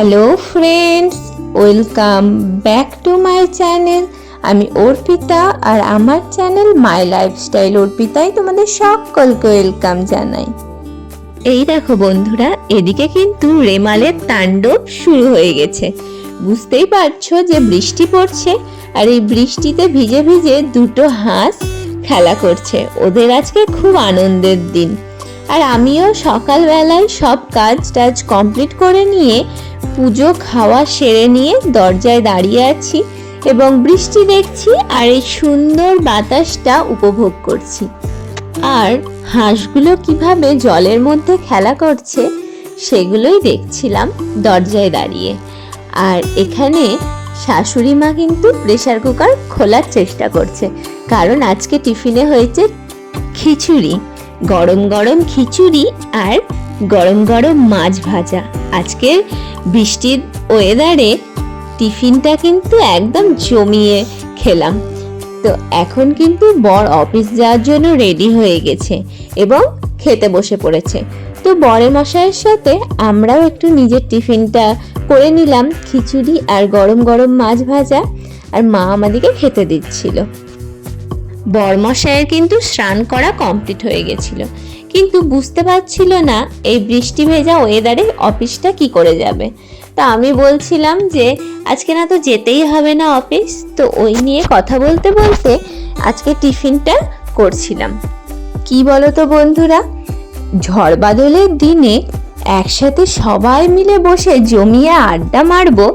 Hello friends welcome back to my channel আমি অর্পিতা আর আমার channel my lifestyle অর্পিতাই তোমাদের সকলকে ওয়েলকাম জানাই। এই দেখো বন্ধুরা, এদিকে কিন্তু রেমালের তাণ্ডব শুরু হয়ে গেছে। বুঝতেই পারছ যে বৃষ্টি পড়ছে আর এই বৃষ্টিতে ভিজে ভিজে দুটো হাঁস খেলা করছে। ওদের আজকে খুব আনন্দের দিন। আর আমিও সকালবেলায় সব কাজ টাজ কমপ্লিট করে নিয়ে পুজো খাওয়া সেরে নিয়ে দরজায় দাঁড়িয়ে আছি এবং বৃষ্টি দেখছি আর এই সুন্দর বাতাসটা উপভোগ করছি। আর হাঁসগুলো কীভাবে জলের মধ্যে খেলা করছে সেগুলোই দেখছিলাম দরজায় দাঁড়িয়ে। আর এখানে শাশুড়ি মা কিন্তু প্রেসার কুকার খোলার চেষ্টা করছে, কারণ আজকে টিফিনে হয়েছে খিচুড়ি, গরম গরম খিচুড়ি আর গরম গরম মাছ ভাজা। আজকে বৃষ্টির ওয়েদারে টিফিনটা কিন্তু একদম জমিয়ে খেলাম। তো এখন কিন্তু বর অফিস যাওয়ার জন্য রেডি হয়ে গেছে এবং খেতে বসে পড়েছে। তো বরের মশাইয়ের সাথে আমরাও একটু নিজের টিফিনটা করে নিলাম, খিচুড়ি আর গরম গরম মাছ ভাজা, আর মা আমাদেরকে খেতে দিচ্ছিল। বরমশাইয়ের কিন্তু স্নান করা কমপ্লিট হয়ে গেছিল। কিন্তু বুঝতে পারছিল না এই বৃষ্টি ভেজা ওয়েদারে অফিসটা কি করে যাবে। তা আমি বলছিলাম যে, আজকে না তো যেতেই হবে না অফিস, তো ওই নিয়ে কথা বলতে বলতে আজকে টিফিনটা করছিলাম। কি বলো তো বন্ধুরা, ঝড় বাদলের দিনে একসাথে সবাই মিলে বসে জমিয়ে আড্ডা মারবো,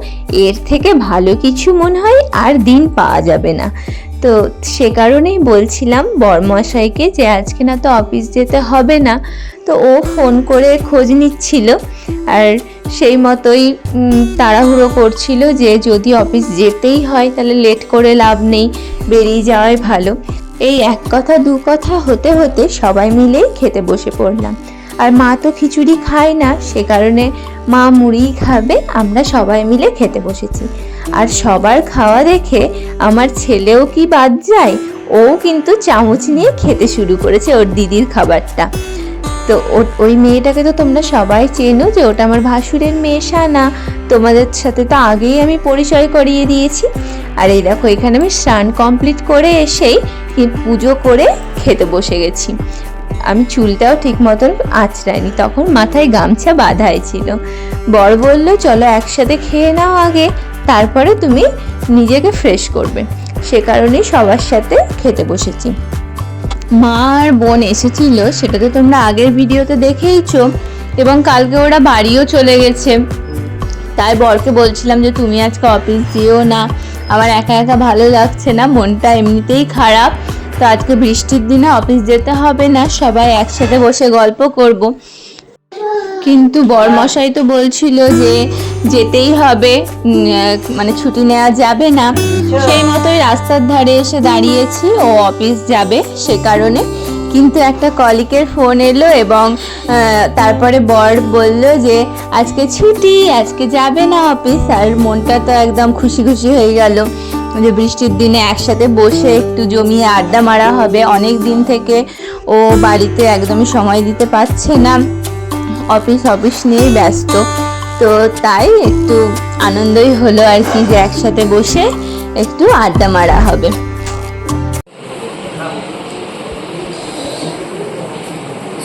এর থেকে ভালো কিছু মনে হয় আর দিন পাওয়া যাবে না। তো সে কারণেই বলছিলাম বরমশাইকে যে আজকে না তো অফিস যেতে হবে না। তো ও ফোন করে খোঁজ নিচ্ছিল আর সেই মতোই তাড়াহুড়ো করছিল যে যদি অফিস যেতেই হয় তাহলে লেট করে লাভ নেই, বেরিয়ে যাওয়াই ভালো। এই এক কথা, দু কথা, হতে হতে সবাই মিলেই খেতে বসে পড়লাম। আর মা তো খিচুড়ি খায় না, সে কারণে মা মুড়ি খাবে, আমরা সবাই মিলে খেতে বসেছি। আর সবার খাওয়া দেখে আমার ছেলেও কি বাদ যায়, ও কিন্তু চামচ নিয়ে খেতে শুরু করেছে ওর দিদির খাবারটা। তো ওই মেয়েটাকে তো তোমরা সবাই চেনো যে ওটা আমার ভাসুরের মেয়ে সানা তোমাদের সাথে তো আগেই আমি পরিচয় করিয়ে দিয়েছি। আর এই দেখো, এখানে আমি স্নান কমপ্লিট করে এসেই পুজো করে খেতে বসে গেছি। আমি চুলটাও ঠিক মতন আঁচড়াইনি। তখন মাথায় গামছা বাঁধাই ছিল। বর বলল, চলো একসাথে খেয়ে নাও আগে, তারপরে তুমি নিজেকে ফ্রেশ করবে। সে কারণেই সবার সাথে খেতে বসেছি। মা আর বোন এসেছিল, সেটা তো তোমরা আগের ভিডিওতে দেখেইছো, এবং কালকে ওরা বাড়িও চলে গেছে। তাই বরকে বলছিলাম যে, তুমি আজকে অফিস যেও না, আমার একা একা ভালো লাগছে না, মনটা এমনিতেই খারাপ। তো আজকে বৃষ্টির দিনে অফিস যেতে হবে না, সবাই একসাথে বসে গল্প করব। কিন্তু বরমশাই তো বলছিল যে যেতেই হবে মানে ছুটি নেওয়া যাবে না। সেই মতোই রাস্তার ধারে এসে দাঁড়িয়েছি, ও অফিস যাবে সে কারণে। কিন্তু একটা কলিকের ফোন এলো এবং তারপরে বর বলল যে, আজকে ছুটি, আজকে যাবে না অফিস, আর মনটা তো একদম খুশি খুশি হয়ে গেল। যে বৃষ্টির দিনে একসাথে বসে একটু জমিয়ে আড্ডা মারা হবে, অনেক দিন থেকে ও বাড়িতে একদমই সময় দিতে পারছে না। অফিস অফিস নিয়েই ব্যস্ত। তো তাই একটু আনন্দই হলো আর কি যে একসাথে বসে একটু আড্ডা মারা হবে।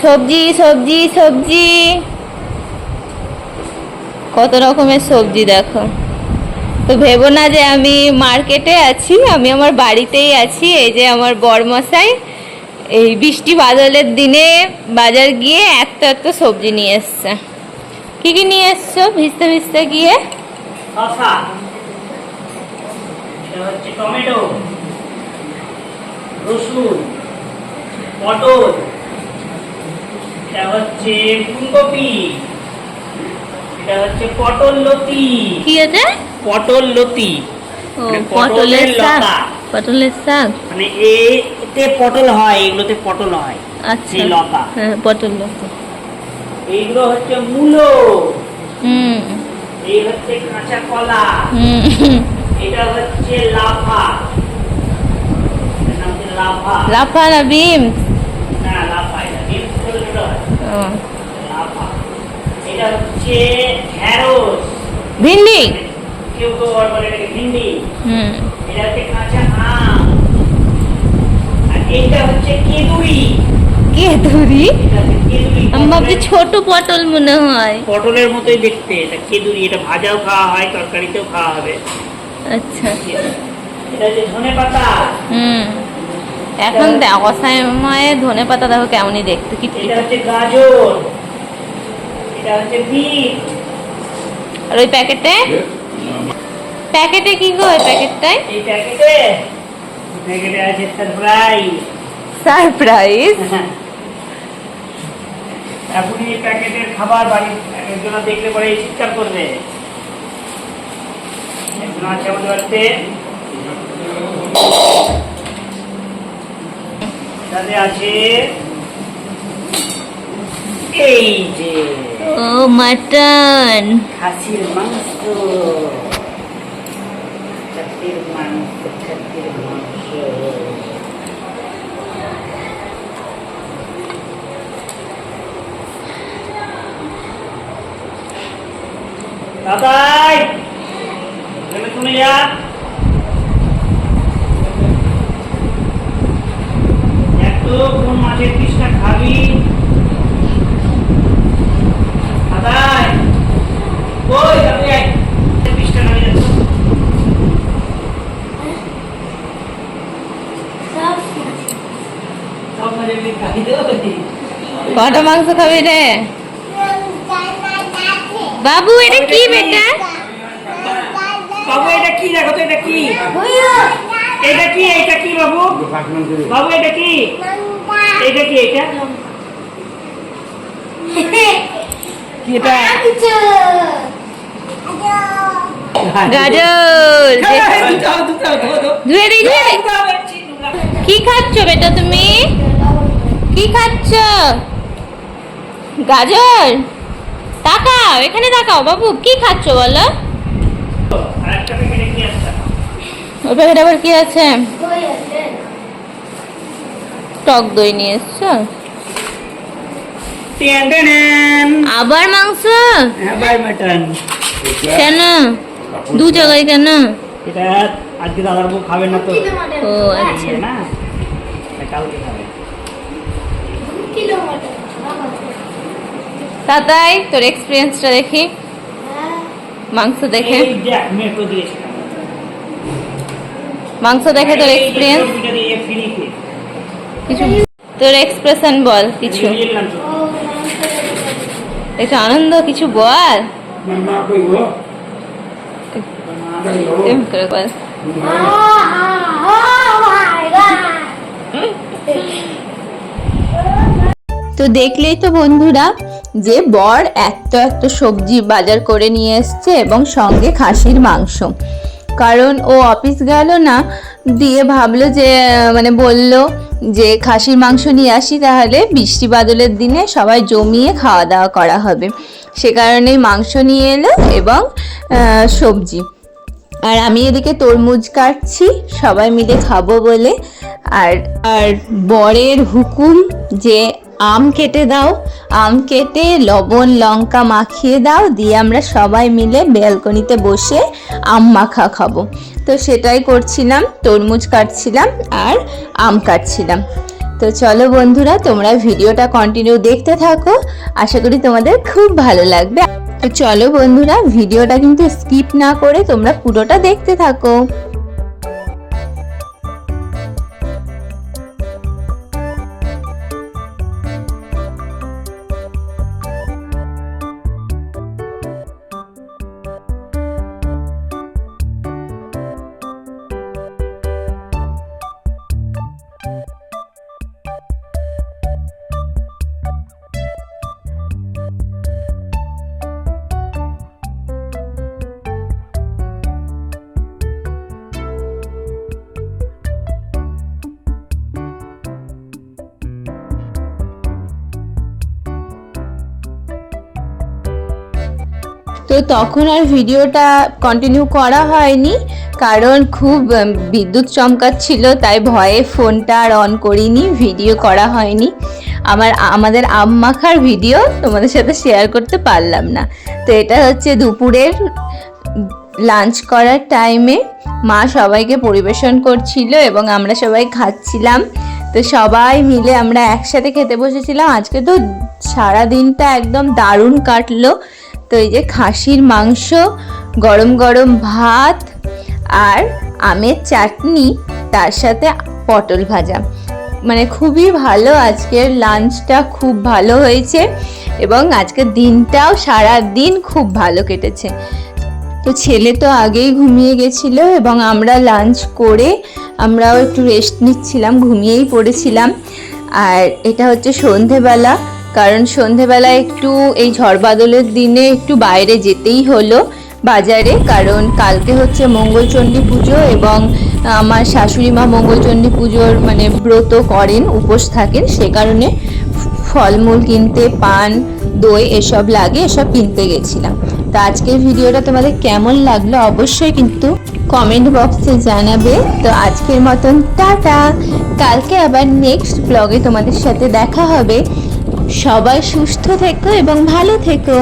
সবজি সবজি সবজি। কত রকমের সবজি দেখো। তো ভেবো না যে আমি মার্কেটে আছি আমি আমার বাড়িতেই আছি এই যে আমার বরমশাই। এই বৃষ্টি বাদলের দিনে বাজার গিয়ে এত এত সবজি নিয়ে এসছে। কি কি নিয়ে এসছো? ভিজতে ভিজতে গিয়ে? টমেটো। রসুন। পটল। এটা হচ্ছে ফুলকপি। এটা হচ্ছে পটল লতি। কি আছে পটল লতি মানে পটলের শাক লতা। পটলের শাক। মানে এতে পটল হয় এগুলোতে পটল হয় আচ্ছা। লতা। হ্যাঁ পটল লতা। এইগুলো হচ্ছে মূলো। হুম। এই হচ্ছে কাঁচা কলা। হুম। এটা হচ্ছে লাফা। লাফা। লাফা না বিম না লাফা এটা ডিম ছোট ছোট। লাফা। এটা হচ্ছে ঢেঁড়স ভিন্ডি? কেউ তো আবার বলে এটাকে ভিন্ডি হুম। এটা হচ্ছে কাঁচা আম। আর এটা হচ্ছে কেদুরি। কেতুরি এটা হচ্ছে কেদুরি। আমি ভাবছি ছোট পটল মনে হয়। পটলের মতোই দেখতে এটা কেদুরি এটা ভাজাও খাওয়া হয় তরকারিতেও খাওয়া হবে। আচ্ছা। এটা হচ্ছে ধনে পাতা। হুম। এখন দেখ অসময়ে ধনে পাতা দেখো কেমনই দেখতে কি এটা হচ্ছে গাজর। এটা হচ্ছে বিট। আর ওই প্যাকেটে? প্যাকেটে কি গো ওই প্যাকেটটায়? এই প্যাকেটে প্যাকেটে আছে সারপ্রাইজ সারপ্রাইজ এখনই এই প্যাকেটের খাবার বাড়ি একজন দেখলে পরে চিৎকার করবে। একজন আছে আমাদের বাড়িতে। তাতে আছে এই যে ও মাটন। খাসির মাংস। খাসির মাংস খাসির মাংস দাদাই এখানে শুনে যা এত কোন মাছের পিসটা খাবি দাদাই ওই দাদাই পিসটা খাবি না তো? সব মাছের পিস খাবি তো কটা মাংস খাবি রে? বাবু এটা কি বেটা? বাবু এটা কি? দেখো তো এটা কি? এটা কি? এটা কি বাবু? বাবু এটা কি? এটা কি এটা? কি এটা? গাজর। ধুয়ে দিই ধুয়ে। কি খাচ্ছ বেটা তুমি? কি খাচ্ছ? গাজর? তাকাও এখানে তাকাও বাবু কি খাচ্ছ বলো? একটা প্যাকেটে কি আছে প্যাকেট আবার কি আছে? টক দই নিয়ে এসছো। আবার মাংস? মাটন কেন? দু জায়গায় কেন? এটা আজকে দাদার বউ খাবে না তো। ও আচ্ছা। না কালকে। তাতাই তোর এক্সপিরিয়েন্সটা দেখি। মাংস দেখে। মাংস দেখে তোর এক্সপিরিয়েন্স। কিছু তোর এক্সপ্রেশন বল কিছু। একটু আনন্দ কিছু বল? করে বল। তো দেখলেই তো বন্ধুরা যে বর এত এত সবজি বাজার করে নিয়ে এসছে এবং সঙ্গে খাসির মাংস। কারণ ও অফিস গেল না, দিয়ে ভাবলো যে মানে বলল যে, খাসির মাংস নিয়ে আসি তাহলে বৃষ্টি বাদলের দিনে সবাই জমিয়ে খাওয়া দাওয়া করা হবে। সে কারণেই মাংস নিয়ে এলো এবং সবজি। আর আমি এদিকে তরমুজ কাটছি, সবাই মিলে খাব বলে। আর আর বরের হুকুম যে আম কেটে দাও, আম কেটে লবণ, লঙ্কা মাখিয়ে দাও, দিয়ে আমরা সবাই মিলে ব্যালকনিতে বসে আম মাখা খাব। তো সেটাই করছিলাম, তরমুজ কাটছিলাম আর আম কাটছিলাম। তো চলো বন্ধুরা, তোমরা ভিডিওটা কন্টিনিউ দেখতে থাকো। আশা করি তোমাদের খুব ভালো লাগবে। তো চলো বন্ধুরা, ভিডিওটা কিন্তু স্কিপ না করে তোমরা পুরোটা দেখতে থাকো। তখন আর ভিডিওটা কন্টিনিউ করা হয়নি, কারণ খুব বিদ্যুৎ চমকাচ্ছিল, তাই ভয়ে ফোনটা আর অন করিনি ভিডিও করা হয়নি। আমার, আমাদের আম মাখার ভিডিও তোমাদের সাথে শেয়ার করতে পারলাম না। তো এটা হচ্ছে দুপুরের লাঞ্চ করার টাইমে মা সবাইকে পরিবেশন করছিল এবং আমরা সবাই খাচ্ছিলাম। তো সবাই মিলে আমরা একসাথে খেতে বসেছিলাম। আজকে তো সারা দিনটা একদম দারুণ কাটলো। তো এই যে খাসির মাংস, গরম গরম ভাত আর আমের চাটনি, তার সাথে পটল ভাজা। মানে খুবই ভালো আজকের লাঞ্চটা, খুব ভালো হয়েছে এবং আজকের দিনটাও সারা দিন খুব ভালো কেটেছে। তো ছেলে তো আগেই ঘুমিয়ে গেছিল এবং আমরা লাঞ্চ করে আমরাও একটু রেস্ট নিচ্ছিলাম, ঘুমিয়েই পড়েছিলাম। আর এটা হচ্ছে সন্ধেবেলা। কারণ সন্ধেবেলা একটু এই ঝড় বাদলের দিনে একটু বাইরে যেতেই হলো বাজারে, কারণ কালকে হচ্ছে মঙ্গলচণ্ডী পুজো এবং আমার শাশুড়ি মা মঙ্গলচণ্ডী পুজোর মানে ব্রত করেন, উপোস থাকেন, সে কারণে ফলমূল কিনতে, পান, দই এসব লাগে, এসব কিনতে গেছিলাম। তো আজকের ভিডিওটা তোমাদের কেমন লাগল অবশ্যই কিন্তু কমেন্ট বক্সে জানাবে। তো আজকের মতন টাটা। কালকে আবার নেক্সট ব্লগে তোমাদের সাথে দেখা হবে। সবাই সুস্থ থেকো এবং ভালো থেকো।